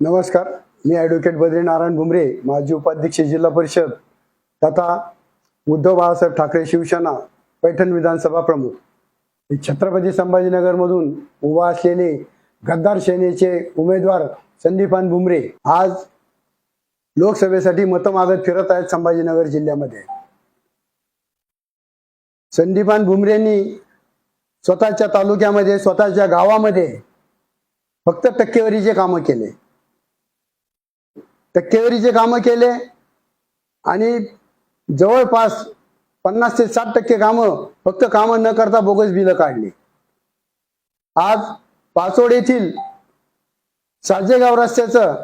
नमस्कार मी ॲडव्होकेट बद्रीनारायण भुमरे माजी उपाध्यक्ष जिल्हा परिषद तथा उद्धव बाळासाहेब ठाकरे शिवसेना पैठण विधानसभा प्रमुख. छत्रपती संभाजीनगरमधून उभा असलेले गद्दार सेनेचे उमेदवार संदीपान भुमरे आज लोकसभेसाठी मतं मागत फिरत आहेत संभाजीनगर जिल्ह्यामध्ये. संदीपान भुमरेंनी स्वतःच्या तालुक्यामध्ये स्वतःच्या गावामध्ये फक्त टक्केवारीचे कामं केले. टक्केवारीचे कामं केले आणि जवळपास पन्नास ते साठ टक्के कामं फक्त कामं न करता बोगस बिलं काढली. आज पाचोड येथील साजेगाव रस्त्याचं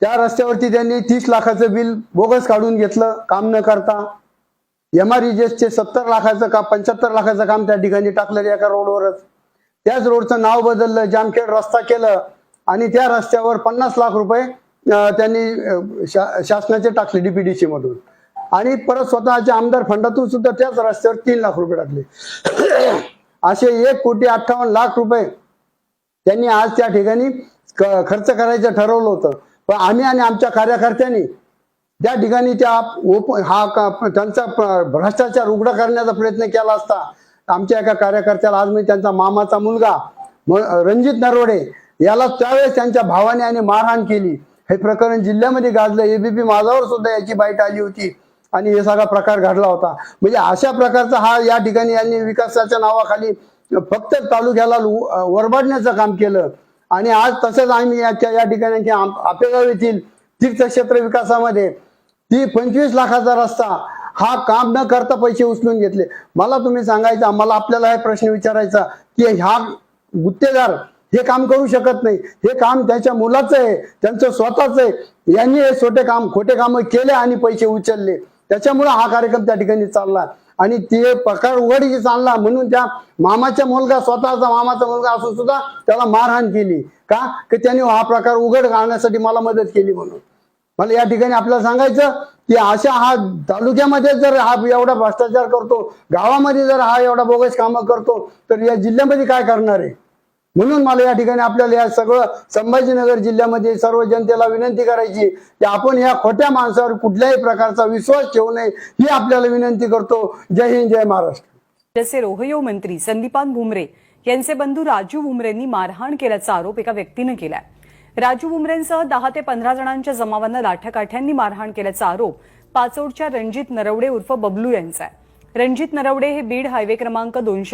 त्या रस्त्यावरती त्यांनी तीस लाखाचं बिल बोगस काढून घेतलं काम न करता. एम आर चे सत्तर लाखाचं काम पंच्याहत्तर लाखाचं काम त्या ठिकाणी टाकलं एका रोडवरच. त्याच रोडचं नाव बदललं जामखेड रस्ता केलं आणि त्या रस्त्यावर पन्नास लाख रुपये त्यांनी शा- शासनाचे टाकले डीपीडीसी मधून. आणि परत स्वतःच्या आमदार फंडातून सुद्धा त्याच रस्त्यावर तीन लाख रुपये टाकले. असे एक कोटी अठ्ठावन्न लाख रुपये त्यांनी आज त्या ठिकाणी खर्च करायचं ठरवलं होतं. पण आम्ही आणि आमच्या कार्यकर्त्यांनी त्या ठिकाणी त्या ओप हा त्यांचा भ्रष्टाचार उघड करण्याचा प्रयत्न केला असता. आमच्या एका कार्यकर्त्याला आज मी त्यांचा मामाचा मुलगा रणजित नरवडे याला त्यावेळेस त्यांच्या भावाने आणि मारहाण केली. हे प्रकरण जिल्ह्यामध्ये गाजलं. एबीपी माझावर सुद्धा याची बाईट आली होती. आणि हे सगळा प्रकार घडला होता. म्हणजे अशा प्रकारचा हा या ठिकाणी यांनी विकासाच्या नावाखाली फक्त तालुक्याला वरबाडण्याचं काम केलं. आणि आज तसंच आम्ही याच्या या ठिकाणी आपेगाव येथील तीर्थक्षेत्र विकासामध्ये ती पंचवीस लाखाचा रस्ता हा काम न करता पैसे उचलून घेतले. मला तुम्ही सांगायचं मला आपल्याला हे प्रश्न विचारायचा की ह्या गुत्तेदार हे काम करू शकत नाही. हे काम त्याच्या मुलाचं आहे त्यांचं स्वतःच आहे. यांनी हे छोटे काम खोटे काम केले आणि पैसे उचलले. त्याच्यामुळे हा कार्यक्रम त्या ठिकाणी चालला. आणि ते प्रकार उघडीची चालला म्हणून त्या मामाचा मुलगा स्वतःचा मामाचा मुलगा असून सुद्धा त्याला मारहाण केली. का? की त्यांनी हा प्रकार उघड घालण्यासाठी मला मदत केली म्हणून. मला या ठिकाणी आपल्याला सांगायचं की अशा हा तालुक्यामध्ये जर हा एवढा भ्रष्टाचार करतो गावामध्ये जर हा एवढा बोगस कामं करतो तर या जिल्ह्यामध्ये काय करणार आहे? म्हणून मला या ठिकाणी आपल्याला या सगळं संभाजीनगर जिल्ह्यामध्ये सर्व जनतेला विनंती करायची की आपण या खोट्या माणसावर कुठल्याही प्रकारचा विश्वास ठेवू नये ही आपल्याला विनंती करतो. जय हिंद जय महाराष्ट्र. जसे रोहयो मंत्री संदीपान भुमरे यांचे बंधू राजू भुमरेंनी मारहाण केल्याचा आरोप एका व्यक्तीनं केलाय. राजू भुमरेंसह दहा ते पंधरा जणांच्या जमावानं लाठ्याकाठ्यांनी मारहाण केल्याचा आरोप पाचोडच्या रणजित नरवडे उर्फ बबलू यांचा आहे. रणजित नरवडे हे बीड हायवे क्रमांक दोनशे